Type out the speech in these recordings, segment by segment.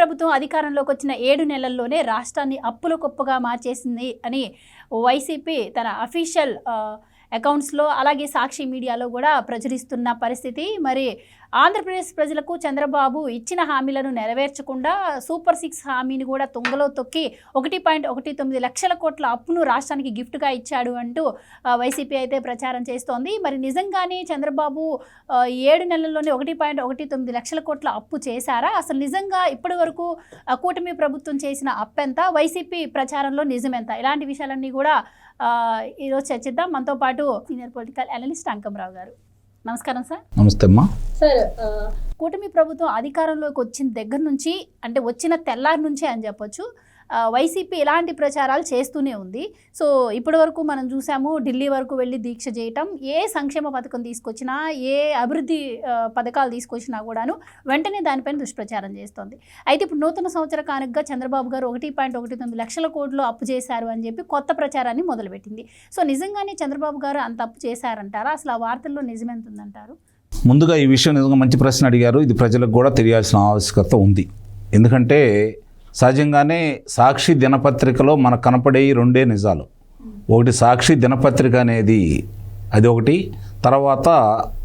ప్రభుత్వం అధికారంలోకి వచ్చిన ఏడు నెలల్లోనే రాష్ట్రాన్ని అప్పుల కుప్పగా మార్చేసింది అని వైసీపీ తన అఫీషియల్ అకౌంట్స్లో అలాగే సాక్షి మీడియాలో కూడా ప్రచురిస్తున్న పరిస్థితి. మరి ఆంధ్రప్రదేశ్ ప్రజలకు చంద్రబాబు ఇచ్చిన హామీలను నెరవేర్చకుండా సూపర్ సిక్స్ హామీని కూడా తుంగలో తొక్కి ఒకటి పాయింట్ ఒకటి తొమ్మిది లక్షల కోట్ల అప్పును రాష్ట్రానికి గిఫ్ట్గా ఇచ్చాడు అంటూ వైసీపీ అయితే ప్రచారం చేస్తోంది. మరి నిజంగానే చంద్రబాబు ఏడు నెలల్లోనే ఒకటి పాయింట్ ఒకటి తొమ్మిది లక్షల కోట్ల అప్పు చేశారా? అసలు నిజంగా ఇప్పటి వరకు కూటమి ప్రభుత్వం చేసిన అప్పెంత? వైసీపీ ప్రచారంలో నిజమెంత? ఇలాంటి విషయాలన్నీ కూడా ఈరోజు చర్చిద్దాం. మనతో పాటు సీనియర్ పొలిటికల్ అనలిస్ట్ అంకమరావు గారు. నమస్కారం సార్. నమస్తే అమ్మా. సార్ కూటమి ప్రభుత్వం అధికారంలోకి వచ్చిన దగ్గర నుంచి అంటే వచ్చిన తెల్లారి నుంచే అని చెప్పొచ్చు. వైసీపీ ఇలాంటి ప్రచారాలు చేస్తూనే ఉంది. సో ఇప్పటి వరకు మనం చూసాము ఢిల్లీ వరకు వెళ్ళి దీక్ష చేయటం ఏ సంక్షేమ పథకం తీసుకొచ్చినా ఏ అభివృద్ధి పథకాలు తీసుకొచ్చినా కూడాను వెంటనే దానిపైన దుష్ప్రచారం చేస్తోంది. అయితే ఇప్పుడు నూతన సంవత్సర కానుకగా చంద్రబాబు గారు ఒకటి పాయింట్ ఒకటి తొమ్మిది లక్షల కోట్లు అప్పు చేశారు అని చెప్పి కొత్త ప్రచారాన్ని మొదలుపెట్టింది. సో నిజంగానే చంద్రబాబు గారు అంత అప్పు చేశారంటారా? అసలు ఆ వార్తల్లో నిజమెంత ఉందంటారు ముందుగా ఈ విషయం నిజంగా మంచి ప్రశ్న అడిగారు. ఇది ప్రజలకు కూడా తెలియాల్సిన ఆవశ్యకత ఉంది. ఎందుకంటే సహజంగానే సాక్షి దినపత్రికలో మనకు కనపడే ఈ రెండే నిజాలు. ఒకటి సాక్షి దినపత్రిక అనేది అది ఒకటి. తర్వాత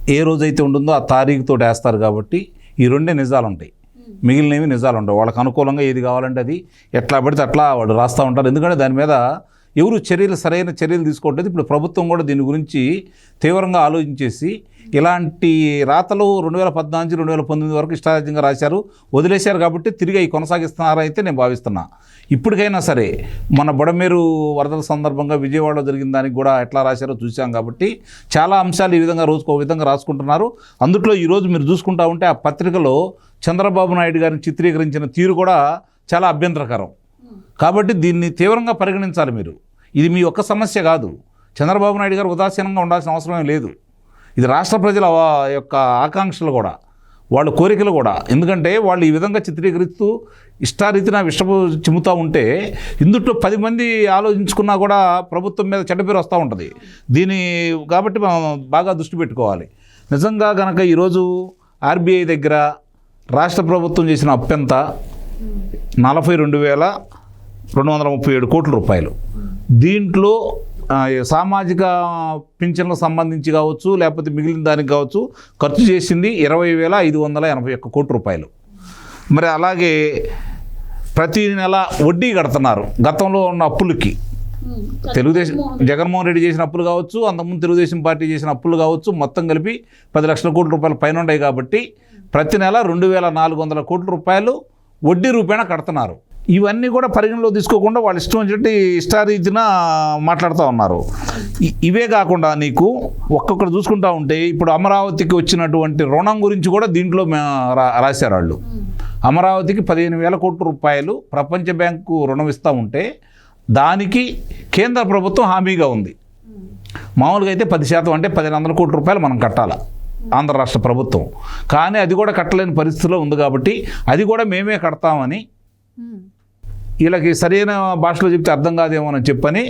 ఏ రోజైతే ఉంటుందో ఆ తారీఖుతో వేస్తారు కాబట్టి ఈ రెండే నిజాలు ఉంటాయి మిగిలినవి నిజాలు ఉండవు వాళ్ళకి అనుకూలంగా ఏది కావాలంటే అది ఎట్లా పడితే అట్లా వాడు రాస్తూ ఉంటారు. ఎందుకంటే దాని మీద ఎవరు చర్యలు సరైన చర్యలు తీసుకోవట్లేదు. ఇప్పుడు ప్రభుత్వం కూడా దీని గురించి తీవ్రంగా ఆలోచించేసి ఇలాంటి రాతలు రెండు వేల పద్నాలుగు రెండు వేల పంతొమ్మిది వరకు ఇష్టారాజ్యంగా రాశారు. వదిలేశారు కాబట్టి తిరిగి అవి కొనసాగిస్తున్నారైతే నేను భావిస్తున్నా. ఇప్పటికైనా సరే మన బుడమేరు వరదల సందర్భంగా విజయవాడలో జరిగిన దానికి కూడా ఎట్లా రాశారో చూసాం కాబట్టి చాలా అంశాలు ఈ విధంగా రోజుకో విధంగా రాసుకుంటున్నారు. అందుట్లో ఈరోజు మీరు చూసుకుంటా ఉంటే ఆ పత్రికలో చంద్రబాబు నాయుడు గారిని చిత్రీకరించిన తీరు కూడా చాలా అభ్యంతరకరం. కాబట్టి దీన్ని తీవ్రంగా పరిగణించాలి మీరు. ఇది మీ ఒక్క సమస్య కాదు. చంద్రబాబు నాయుడు గారు ఉదాసీనంగా ఉండాల్సిన అవసరం లేదు. ఇది రాష్ట్ర ప్రజల యొక్క ఆకాంక్షలు కూడా వాళ్ళ కోరికలు కూడా. ఎందుకంటే వాళ్ళు ఈ విధంగా చిత్రీకరిస్తూ ఇష్టారీతిన విషపు చిమ్ముతూ ఉంటే ఇందుట్లో పది మంది ఆలోచించుకున్నా కూడా ప్రభుత్వం మీద చెడ్డ పేరు వస్తూ ఉంటుంది. దీని కాబట్టి మనం బాగా దృష్టి పెట్టుకోవాలి. నిజంగా కనుక ఈరోజు ఆర్బీఐ దగ్గర రాష్ట్ర ప్రభుత్వం చేసిన అప్పెంత నలభై రెండు వేల రెండు వందల ముప్పై ఏడు కోట్ల రూపాయలు. దీంట్లో సామాజిక పింఛన్లకు సంబంధించి కావచ్చు లేకపోతే మిగిలిన దానికి కావచ్చు ఖర్చు చేసింది ఇరవై వేల ఐదు వందల ఎనభై ఒక్క కోటి రూపాయలు. మరి అలాగే ప్రతి నెల వడ్డీ కడుతున్నారు గతంలో ఉన్న అప్పులకి. తెలుగుదేశం జగన్మోహన్ రెడ్డి చేసిన అప్పులు కావచ్చు అంతకుముందు తెలుగుదేశం పార్టీ చేసిన అప్పులు కావచ్చు మొత్తం కలిపి పది లక్షల కోట్ల రూపాయలు పైన ఉన్నాయి కాబట్టి ప్రతి నెల రెండు వేల నాలుగు వందల కోట్ల రూపాయలు వడ్డీ రూపేణ కడుతున్నారు. ఇవన్నీ కూడా పరిగణలో తీసుకోకుండా వాళ్ళు ఇష్టం వచ్చినట్టు ఇష్టారీతిన మాట్లాడుతూ ఉన్నారు. ఇవే కాకుండా నీకు ఒక్కొక్కరు చూసుకుంటా ఉంటే ఇప్పుడు అమరావతికి వచ్చినటువంటి రుణం గురించి కూడా దీంట్లో రా- రాశారు వాళ్ళు. అమరావతికి పదిహేను వేల కోట్ల రూపాయలు ప్రపంచ బ్యాంకు రుణం ఇస్తూ ఉంటే దానికి కేంద్ర ప్రభుత్వం హామీగా ఉంది. మామూలుగా అయితే పది శాతం అంటే పదిహేను వందల కోట్ల రూపాయలు మనం కట్టాలి ఆంధ్ర రాష్ట్ర ప్రభుత్వం. కానీ అది కూడా కట్టలేని పరిస్థితిలో ఉంది కాబట్టి అది కూడా మేమే కడతామని Hmm. వీళ్ళకి సరైన భాషలో చెప్తే అర్థం కాదేమోనని చెప్పని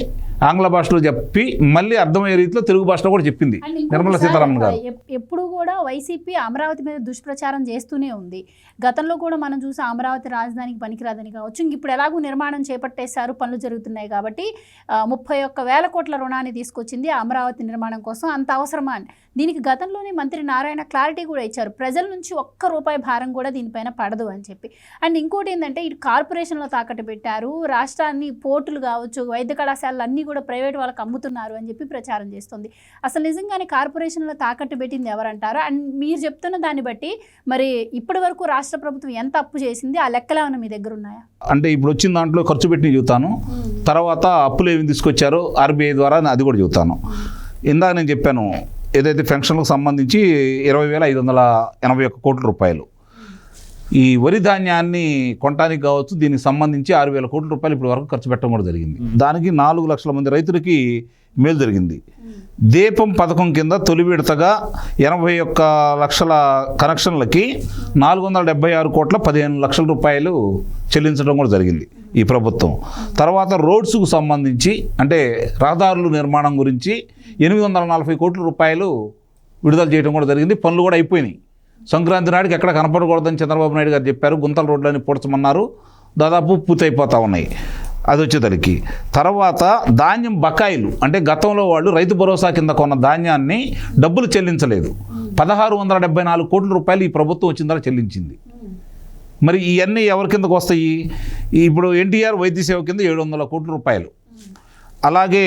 ఆంగ్ల భాషలో చెప్పి మళ్ళీ అర్థమయ్యే రీతిలో తెలుగు భాషలో కూడా చెప్పింది. నిర్మలా సీతారామన్ గారు. ఎప్- ఎప్పుడు కూడా వైసీపీ అమరావతి మీద దుష్ప్రచారం చేస్తూనే ఉంది. గతంలో కూడా మనం చూసి అమరావతి రాజధానికి పనికిరాదని కావచ్చు ఇంక ఇప్పుడు ఎలాగూ నిర్మాణం చేపట్టేశారు పనులు జరుగుతున్నాయి కాబట్టి ముప్పై ఒక్క వేల కోట్ల రుణాన్ని తీసుకొచ్చింది అమరావతి నిర్మాణం కోసం అంత అవసరమా అని. దీనికి గతంలోనే మంత్రి నారాయణ క్లారిటీ కూడా ఇచ్చారు. ప్రజల నుంచి ఒక్క రూపాయి భారం కూడా దీనిపైన పడదు అని చెప్పి. అండ్ ఇంకోటి ఏంటంటే ఇటు కార్పొరేషన్లో తాకట్టు పెట్టారు. రాష్ట్రాన్ని పోర్టులు కావచ్చు వైద్య కళాశాలలు అన్నీ కూడా ప్రైవేట్ వాళ్ళకి అమ్ముతున్నారు అని చెప్పి ప్రచారం చేస్తుంది. అసలు నిజంగానే కార్పొరేషన్లో తాకట్టు పెట్టింది ఎవరంటారు? అండ్ మీరు చెప్తున్న దాన్ని బట్టి మరి ఇప్పటి వరకు రాష్ట్ర ప్రభుత్వం ఎంత అప్పు చేసింది? ఆ లెక్కలు ఏమైనా మీ దగ్గర ఉన్నాయా? అంటే ఇప్పుడు వచ్చిన దాంట్లో ఖర్చు పెట్టి చెబుతాను తర్వాత అప్పులు ఏమి తీసుకొచ్చారో ఆర్బీఐ ద్వారా అది కూడా చెబుతాను ఇందాక నేను చెప్పాను ఏదైతే పెన్షన్లకు సంబంధించి ఇరవై వేల ఐదు వందల ఎనభై ఒక్క కోట్ల రూపాయలు ఈ వరి ధాన్యాన్ని కొనడానికి కావచ్చు దీనికి సంబంధించి ఆరు వేల కోట్ల రూపాయలు ఇప్పటి వరకు ఖర్చు పెట్టడం కూడా జరిగింది. దానికి నాలుగు లక్షల మంది రైతులకి మేలు జరిగింది. దీపం పథకం కింద తొలి విడతగా ఎనభై ఒక్క లక్షల కనెక్షన్లకి నాలుగు వందల డెబ్బై ఆరు కోట్ల పదిహేను లక్షల రూపాయలు చెల్లించడం కూడా జరిగింది ఈ ప్రభుత్వం. తర్వాత రోడ్స్కు సంబంధించి అంటే రహదారుల నిర్మాణం గురించి ఎనిమిది వందల నలభై కోట్ల రూపాయలు విడుదల చేయడం కూడా జరిగింది. పనులు కూడా అయిపోయినాయి. సంక్రాంతి నాటికి ఎక్కడ కనపడకూడదని చంద్రబాబు నాయుడు గారు చెప్పారు. గుంతల రోడ్లని పూడ్చమన్నారు. దాదాపు పూర్తయిపోతా ఉన్నాయి. అది వచ్చేసరికి తర్వాత ధాన్యం బకాయిలు. అంటే గతంలో వాళ్ళు రైతు భరోసా కింద కొన్న ధాన్యాన్ని డబ్బులు చెల్లించలేదు. పదహారు వందల డెబ్బై నాలుగు కోట్ల రూపాయలు ఈ ప్రభుత్వం వచ్చిన తర్వాత చెల్లించింది. మరి ఇవన్నీ ఎవరి కిందకు వస్తాయి? ఇప్పుడు ఎన్టీఆర్ వైద్య సేవ కింద ఏడు వందల కోట్ల రూపాయలు. అలాగే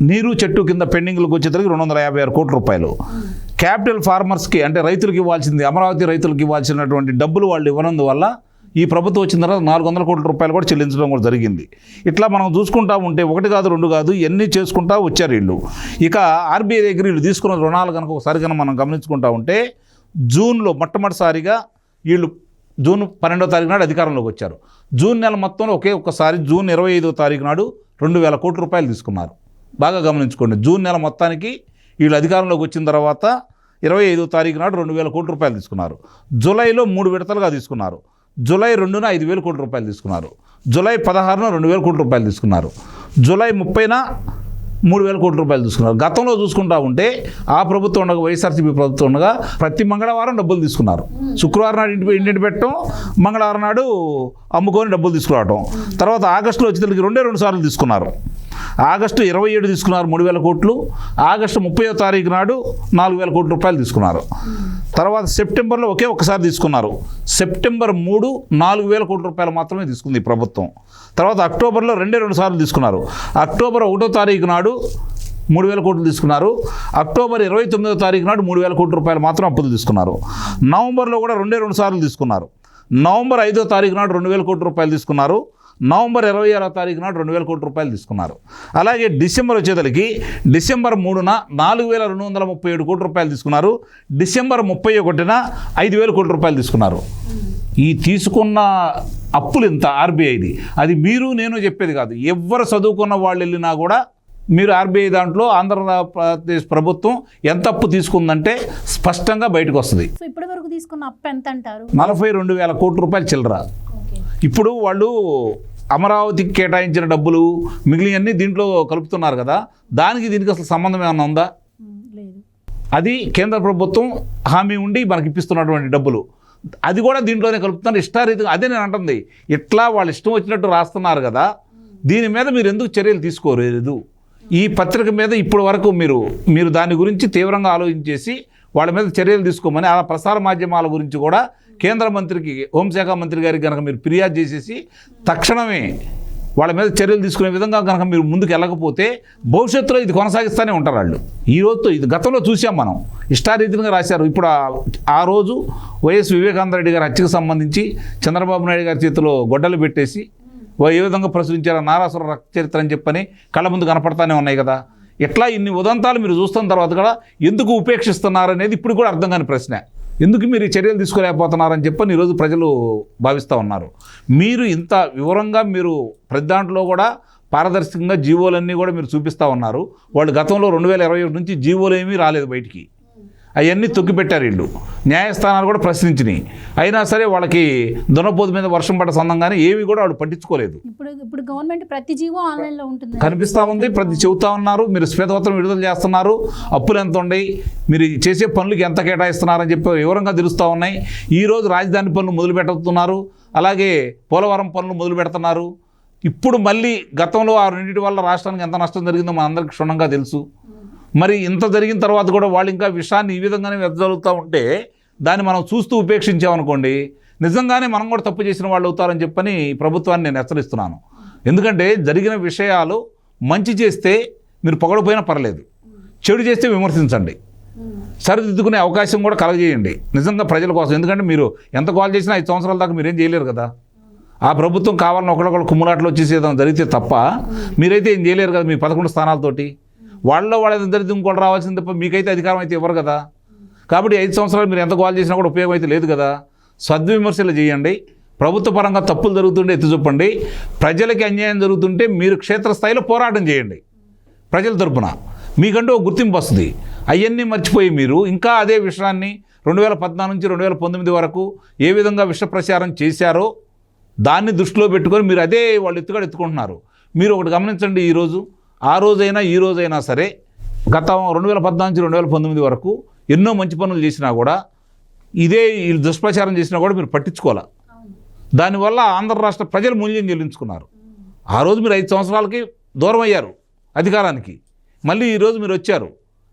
నీరు చెట్టు కింద పెండింగ్లకు వచ్చేసరికి రెండు వందల యాభై ఆరు కోట్ల రూపాయలు. క్యాపిటల్ ఫార్మర్స్కి అంటే రైతులకు ఇవ్వాల్సింది అమరావతి రైతులకు ఇవ్వాల్సినటువంటి డబ్బులు వాళ్ళు ఇవ్వనందువల్ల ఈ ప్రభుత్వం వచ్చిన తర్వాత నాలుగు వందల కోట్ల రూపాయలు కూడా చెల్లించడం కూడా జరిగింది. ఇట్లా మనం చూసుకుంటా ఉంటే ఒకటి కాదు రెండు కాదు ఎన్ని చేసుకుంటా వచ్చారు వీళ్ళు. ఇక ఆర్బీఐ దగ్గర వీళ్ళు తీసుకున్న రుణాలు కనుక ఒకసారి కనుక మనం గమనించుకుంటా ఉంటే జూన్లో మొట్టమొదటిసారిగా వీళ్ళు జూన్ పన్నెండో తారీఖు నాడు అధికారంలోకి వచ్చారు. జూన్ నెల మొత్తంలో ఒకే ఒక్కసారి జూన్ ఇరవై ఐదో తారీఖు నాడు రెండు వేల కోట్ల రూపాయలు తీసుకున్నారు. బాగా గమనించుకోండి జూన్ నెల మొత్తానికి వీళ్ళు అధికారంలోకి వచ్చిన తర్వాత ఇరవై ఐదో తారీఖు నాడు రెండు వేల కోట్ల రూపాయలు తీసుకున్నారు. జూలైలో మూడు విడతలుగా తీసుకున్నారు. జూలై రెండున ఐదు వేల కోట్ల రూపాయలు తీసుకున్నారు. జూలై పదహారున రెండు వేల కోట్ల రూపాయలు తీసుకున్నారు. జూలై ముప్పైన మూడు వేల కోట్ల రూపాయలు తీసుకున్నారు. గతంలో చూసుకుంటా ఉంటే ఆ ప్రభుత్వం ఉండగా వైఎస్ఆర్సీపీ ప్రభుత్వం ఉండగా ప్రతి మంగళవారం డబ్బులు తీసుకున్నారు. శుక్రవారం నాడు ఇంటి ఇంటిని పెట్టడం మంగళవారం నాడు అమ్ముకొని డబ్బులు తీసుకురావటం. తర్వాత ఆగస్టులో వచ్చేసరికి రెండే రెండు సార్లు తీసుకున్నారు. ఆగస్టు ఇరవై ఏడు తీసుకున్నారు మూడు వేల కోట్లు ఆగస్టు ముప్పయో తారీఖు నాడు నాలుగు వేల కోట్ల రూపాయలు తీసుకున్నారు. తర్వాత సెప్టెంబర్లో ఒకే ఒకసారి తీసుకున్నారు. సెప్టెంబర్ మూడు నాలుగు వేల కోట్ల రూపాయలు మాత్రమే తీసుకుంది ఈ ప్రభుత్వం. తర్వాత అక్టోబర్లో రెండే రెండు సార్లు తీసుకున్నారు. అక్టోబర్ ఒకటో తారీఖు నాడు మూడు వేల కోట్లు తీసుకున్నారు. అక్టోబర్ ఇరవై తొమ్మిదో తారీఖు నాడు మూడు వేల కోట్ల రూపాయలు మాత్రం అప్పులు తీసుకున్నారు. నవంబర్లో కూడా రెండే రెండు సార్లు తీసుకున్నారు. నవంబర్ ఐదో తారీఖు నాడు రెండు వేల కోట్ల రూపాయలు తీసుకున్నారు. నవంబర్ ఇరవై ఆరో తారీఖు నాడు రెండు వేల కోట్ల రూపాయలు తీసుకున్నారు. అలాగే డిసెంబర్ వచ్చేసరికి డిసెంబర్ మూడున నాలుగు వేల రెండు వందల ముప్పై ఏడు కోట్ల రూపాయలు తీసుకున్నారు. డిసెంబర్ ముప్పై ఒకటిన ఐదు వేల కోట్ల రూపాయలు తీసుకున్నారు. ఈ తీసుకున్న అప్పులు ఇంత ఆర్బీఐది అది మీరు నేను చెప్పేది కాదు. ఎవరు చదువుకున్న వాళ్ళు వెళ్ళినా కూడా మీరు ఆర్బీఐ దాంట్లో ఆంధ్రప్రదేశ్ ప్రభుత్వం ఎంత అప్పు తీసుకుందంటే స్పష్టంగా బయటకు వస్తుంది. సో ఇప్పటి వరకు తీసుకున్న అప్పు ఎంత అంటారు నలభై రెండు వేల కోట్ల రూపాయలు చిల్లర. ఇప్పుడు వాళ్ళు అమరావతికి కేటాయించిన డబ్బులు మిగిలినవన్నీ దీంట్లో కలుపుతున్నారు కదా. దానికి దీనికి అసలు సంబంధం ఏమైనా ఉందా? అది కేంద్ర ప్రభుత్వం హామీ ఉండి మనకి ఇప్పిస్తున్నటువంటి డబ్బులు. అది కూడా దీంట్లోనే కలుపుతున్నారు. ఇష్టారీతిగా అదే నేను అంటుంది. ఇట్లా వాళ్ళు ఇష్టం వచ్చినట్టు రాస్తున్నారు కదా. దీని మీద మీరు ఎందుకు చర్యలు తీసుకోలేదు? ఈ పత్రిక మీద ఇప్పటి వరకు మీరు మీరు దాని గురించి తీవ్రంగా ఆలోచించేసి వాళ్ళ మీద చర్యలు తీసుకోమని ఆ ప్రసార మాధ్యమాల గురించి కూడా కేంద్ర మంత్రికి హోంశాఖ మంత్రి గారికి కనుక మీరు ఫిర్యాదు చేసేసి తక్షణమే వాళ్ళ మీద చర్యలు తీసుకునే విధంగా కనుక మీరు ముందుకు వెళ్ళకపోతే భవిష్యత్తులో ఇది కొనసాగిస్తూనే ఉంటారు వాళ్ళు. ఈ రోజుతో ఇది గతంలో చూసాం మనం. ఇష్టారీతిగా రాశారు. ఇప్పుడు ఆ- రోజు వైఎస్ వివేకానంద రెడ్డి గారి హత్యకు సంబంధించి చంద్రబాబు నాయుడు గారి చేతిలో గొడ్డలు పెట్టేసి ఏ విధంగా ప్రచురించారో నారాసుర రక్త చరిత్ర అని చెప్పని కళ్ళ ముందు కనపడతానే ఉన్నాయి కదా. ఎట్లా ఇన్ని ఉదంతాలు మీరు చూస్తున్న తర్వాత కూడా ఎందుకు ఉపేక్షిస్తున్నారు అనేది ఇప్పుడు కూడా అర్థం కాని ప్రశ్న. ఎందుకు మీరు ఈ చర్యలు తీసుకోలేకపోతున్నారని చెప్పని ఈరోజు ప్రజలు భావిస్తూ ఉన్నారు. మీరు ఇంత వివరంగా మీరు ప్రతి దాంట్లో కూడా పారదర్శకంగా జీవోలన్నీ కూడా మీరు చూపిస్తూ ఉన్నారు. వాళ్ళు గతంలో రెండు వేల ఇరవై ఒకటి నుంచి జీవోలు ఏమీ రాలేదు బయటికి. అవన్నీ తొక్కిపెట్టారు వీళ్ళు. న్యాయస్థానాలు కూడా ప్రశ్నించినాయి. అయినా సరే వాళ్ళకి దునపోతు మీద వర్షం పడ్డ సందంగానే ఏవి కూడా వాళ్ళు పట్టించుకోలేదు. ఇప్పుడు ఇప్పుడు గవర్నమెంట్ ప్రతి జీవో ఆన్లైన్లో ఉంటుంది. కనిపిస్తూ ఉంది ప్రతి చెబుతా ఉన్నారు మీరు శ్వేతపత్రం విడుదల చేస్తున్నారు అప్పులు ఎంత ఉన్నాయి మీరు చేసే పనులకి ఎంత కేటాయిస్తున్నారని చెప్పి వివరంగా తెలుస్తూ ఉన్నాయి. ఈరోజు రాజధాని పనులు మొదలు పెడుతున్నారు అలాగే పోలవరం పనులు మొదలు పెడుతున్నారు. ఇప్పుడు మళ్ళీ గతంలో ఆ రెండింటి వల్ల రాష్ట్రానికి ఎంత నష్టం జరిగిందో మనందరికీ క్షుణ్ణంగా తెలుసు. మరి ఇంత జరిగిన తర్వాత కూడా వాళ్ళు ఇంకా విషయాన్ని ఈ విధంగానే వెదజలుగుతూ ఉంటే దాన్ని మనం చూస్తూ ఉపేక్షించామనుకోండి నిజంగానే మనం కూడా తప్పు చేసిన వాళ్ళు అవుతారని చెప్పని ప్రభుత్వాన్ని నేను హెచ్చరిస్తున్నాను. ఎందుకంటే జరిగిన విషయాలు మంచి చేస్తే మీరు పొగడపోయినా పర్లేదు చెడు చేస్తే విమర్శించండి. సరిదిద్దుకునే అవకాశం కూడా కలగజేయండి. నిజంగా ప్రజల కోసం. ఎందుకంటే మీరు ఎంత కాల్ చేసినా ఐదు సంవత్సరాల దాకా మీరేం చేయలేరు కదా. ఆ ప్రభుత్వం కావాలని ఒకళ్ళొకళ్ళు కుమ్ములాట్లు వచ్చేసి జరిగితే తప్ప మీరైతే ఏం చేయలేరు కదా మీ పదకొండు స్థానాలతోటి. వాళ్ళలో వాళ్ళ జరిగితే ఇంకోటి రావాల్సింది తప్ప మీకైతే అధికారం అయితే ఇవ్వరు కదా. కాబట్టి ఐదు సంవత్సరాలు మీరు ఎంత గోల్ చేసినా కూడా ఉపయోగం అయితే లేదు కదా. సద్విమర్శలు చేయండి. ప్రభుత్వ పరంగా తప్పులు జరుగుతుంటే ఎత్తి చూపండి. ప్రజలకి అన్యాయం జరుగుతుంటే మీరు క్షేత్రస్థాయిలో పోరాటం చేయండి. ప్రజల తరపున. మీకంటూ ఒక గుర్తింపు వస్తుంది. అవన్నీ మర్చిపోయి మీరు ఇంకా అదే విషయాన్ని రెండు వేల పద్నాలుగు నుంచి రెండు వేల పంతొమ్మిది వరకు ఏ విధంగా విష ప్రచారం చేశారో దాన్ని దృష్టిలో పెట్టుకొని మీరు అదే వాళ్ళు ఎత్తుగా ఎత్తుకుంటున్నారు. మీరు ఒకటి గమనించండి ఈరోజు. ఆ రోజైనా ఈ రోజైనా సరే గత రెండు వేల పద్నాలుగు రెండు వేల పంతొమ్మిది వరకు ఎన్నో మంచి పనులు చేసినా కూడా ఇదే వీళ్ళు దుష్ప్రచారం చేసినా కూడా మీరు పట్టించుకోవాలి. దానివల్ల ఆంధ్ర రాష్ట్ర ప్రజలు మూల్యం చెల్లించుకున్నారు. ఆ రోజు మీరు ఐదు సంవత్సరాలకి దూరం అయ్యారు అధికారానికి. మళ్ళీ ఈరోజు మీరు వచ్చారు.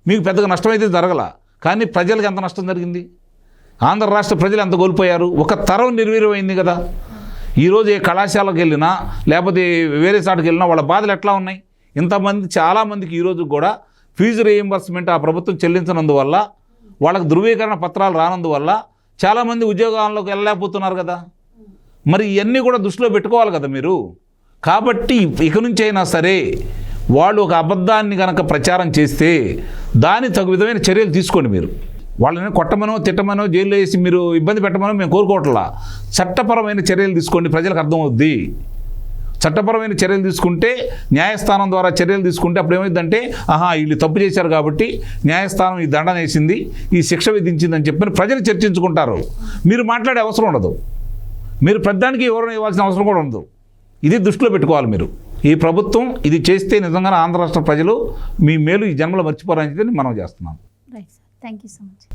మీకు పెద్దగా నష్టమైతే జరగల. కానీ ప్రజలకు ఎంత నష్టం జరిగింది? ఆంధ్ర రాష్ట్ర ప్రజలు ఎంత కోల్పోయారు? ఒక తరం నిర్వీర్యమైంది కదా. ఈరోజు ఏ కళాశాలకు వెళ్ళినా లేకపోతే వేరే చాటుకు వెళ్ళినా వాళ్ళ బాధలు ఎట్లా ఉన్నాయి? ఇంతమంది చాలామందికి ఈరోజు కూడా ఫీజు రీయింబర్స్మెంట్ ఆ ప్రభుత్వం చెల్లించినందువల్ల వాళ్ళకి ధృవీకరణ పత్రాలు రానందువల్ల చాలామంది ఉద్యోగాల్లోకి వెళ్ళలేకపోతున్నారు కదా. మరి ఇవన్నీ కూడా దృష్టిలో పెట్టుకోవాలి కదా మీరు. కాబట్టి ఇక నుంచి అయినా సరే వాళ్ళు ఒక అబద్ధాన్ని కనుక ప్రచారం చేస్తే దాని తగు విధమైన చర్యలు తీసుకోండి మీరు. వాళ్ళని కొట్టమనో తిట్టమనో జైల్లో వేసి మీరు ఇబ్బంది పెట్టమనో మేము కోరుకోవట్లా. చట్టపరమైన చర్యలు తీసుకోండి ప్రజలకు అర్థమవుద్ది. చట్టపరమైన చర్యలు తీసుకుంటే న్యాయస్థానం ద్వారా చర్యలు తీసుకుంటే అప్పుడు ఏమైందంటే ఆహా వీళ్ళు తప్పు చేశారు కాబట్టి న్యాయస్థానం ఈ దండన వేసింది ఈ శిక్ష విధించిందని చెప్పి ప్రజలు చర్చించుకుంటారు. మీరు మాట్లాడే అవసరం ఉండదు. మీరు పెద్దానికి ఎవరు ఇవ్వాల్సిన అవసరం కూడా ఉండదు. ఇది దృష్టిలో పెట్టుకోవాలి మీరు. ఈ ప్రభుత్వం ఇది చేస్తే నిజంగానే ఆంధ్ర రాష్ట్ర ప్రజలు మీ మేలు ఈ జన్మలో మర్చిపోరని చెప్పి మనం చేస్తున్నాం. Thank you so much